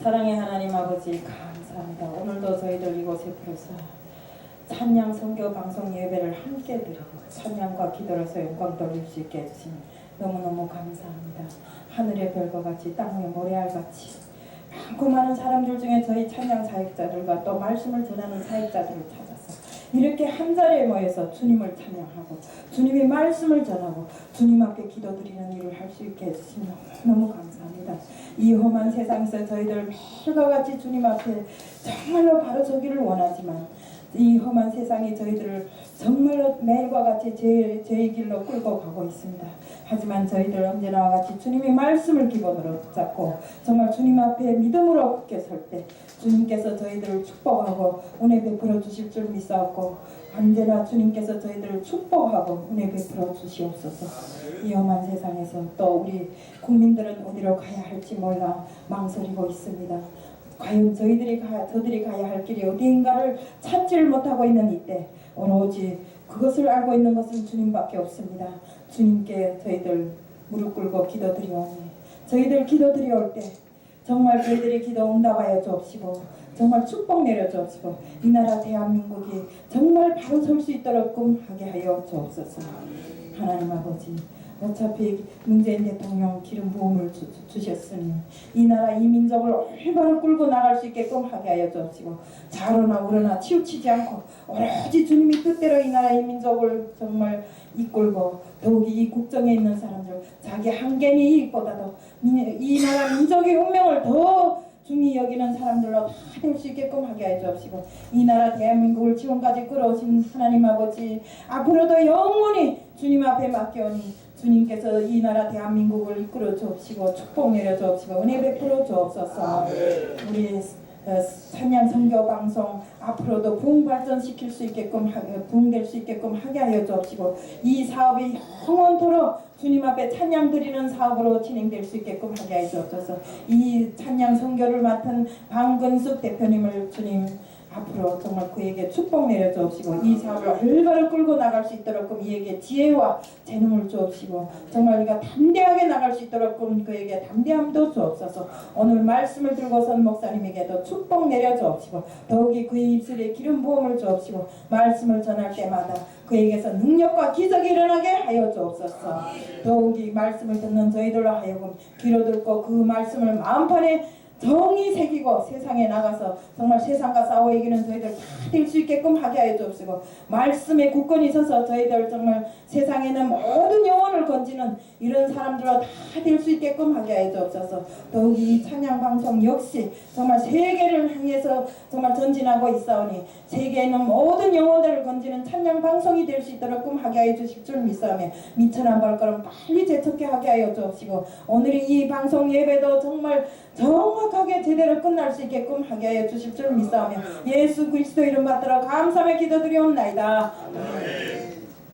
사랑의 하나님 아버지 감사합니다. 오늘도 저희들 이곳에 불러서 찬양 선교 방송 예배를 함께 드리고 찬양과 기도로서 영광 돌릴 수 있게 해주시니 너무너무 감사합니다. 하늘의 별과 같이 땅의 모래알 같이 많고 많은 사람들 중에 저희 찬양 사역자들과 또 말씀을 전하는 사역자들을 찾아서 이렇게 한 자리에 모여서 주님을 찬양하고 주님의 말씀을 전하고 주님 앞에 기도드리는 일을 할 수 있게 해주시니 너무 감사합니다. 이 험한 세상에서 저희들 매일과 같이 주님 앞에 정말로 바로 서기를 원하지만 이 험한 세상이 저희들을 정말로 매일과 같이 제, 제 길로 끌고 가고 있습니다. 하지만 저희들 언제나와 같이 주님의 말씀을 기본으로 붙잡고 정말 주님 앞에 믿음으로 굳게 설 때 주님께서 저희들을 축복하고 은혜 베풀어 주실 줄 믿사옵고 언제나 주님께서 저희들을 축복하고 은혜 베풀어 주시옵소서 이 험한 세상에서 또 우리 국민들은 어디로 가야 할지 몰라 망설이고 있습니다. 과연 저희들이 가, 저들이 가야 할 길이 어디인가를 찾지를 못하고 있는 이때 오로지 그것을 알고 있는 것은 주님밖에 없습니다. 주님께 저희들 무릎 꿇고 기도드리오니 저희들 기도드리올 때 정말 저희들의 기도 응답하여 주옵시고 정말 축복 내려 주옵시고 이 나라 대한민국이 정말 바로 설 수 있도록 하게 하여 주옵소서 하나님 아버지 어차피 문재인 대통령 기름 부음을 주, 셨으니 이 나라 이 민족을 올바로 끌고 나갈 수 있게끔 하게 하여 주옵시고 자로나 우러나 치우치지 않고 오로지 주님이 뜻대로 이 나라 이 민족을 정말 이끌고 더욱이 이 국정에 있는 사람들 자기 한계의 이익보다도 미- 이 나라 민족의 운명을 더 중히 여기는 사람들로 다 될 수 있게끔 하게 해 주옵시고 이 나라 대한민국을 지금까지 끌어오신 하나님 아버지 앞으로도 영원히 주님 앞에 맡겨오니 주님께서 이 나라 대한민국을 이끌어 주옵시고 축복 내려 주옵시고 은혜 베풀어 주옵소서. 우리 어, 찬양 선교 방송 앞으로도 부흥 발전시킬 수 있게끔 부흥될 수 있게끔 하게 하여 주옵시고 이 사업이 영원토록 주님 앞에 찬양 드리는 사업으로 진행될 수 있게끔 하게 하여 주옵소서. 이 찬양 선교를 맡은 방근숙 대표님을 주님 앞으로 정말 그에게 축복 내려 주옵시고 이 사업을 올바로 끌고 나갈 수 있도록 이에게 지혜와 재능을 주옵시고 정말 우리가 담대하게 나갈 수 있도록 그에게 담대함도 주옵소서. 오늘 말씀을 들고선 목사님에게도 축복 내려 주옵시고 더욱이 그의 입술에 기름 부음을 주옵시고 말씀을 전할 때마다 그에게서 능력과 기적이 일어나게 하여 주옵소서. 더욱이 말씀을 듣는 저희들로 하여금 귀로 듣고 그 말씀을 마음판에 정이 새기고 세상에 나가서 정말 세상과 싸워 이기는 저희들 다 될 수 있게끔 하게 하여 주옵시고 말씀에 굳건히 있어서 저희들 정말 세상에는 모든 영혼을 건지는 이런 사람들로 다 될 수 있게끔 하게 하여 주옵소서. 더욱이 이 찬양 방송 역시 정말 세계를 향해서 정말 전진하고 있사오니 세계에는 모든 방송이 될 수 있도록 하게 하여 주실 줄 믿사오며 미천한 발걸음 빨리 재촉해 하게 하여 주옵시고 오늘의 이 방송 예배도 정말 정확하게 제대로 끝날 수 있게끔 하게 하여 주실 줄 믿사오며 예수 그리스도 이름 받들어 감사의 기도드리옵나이다.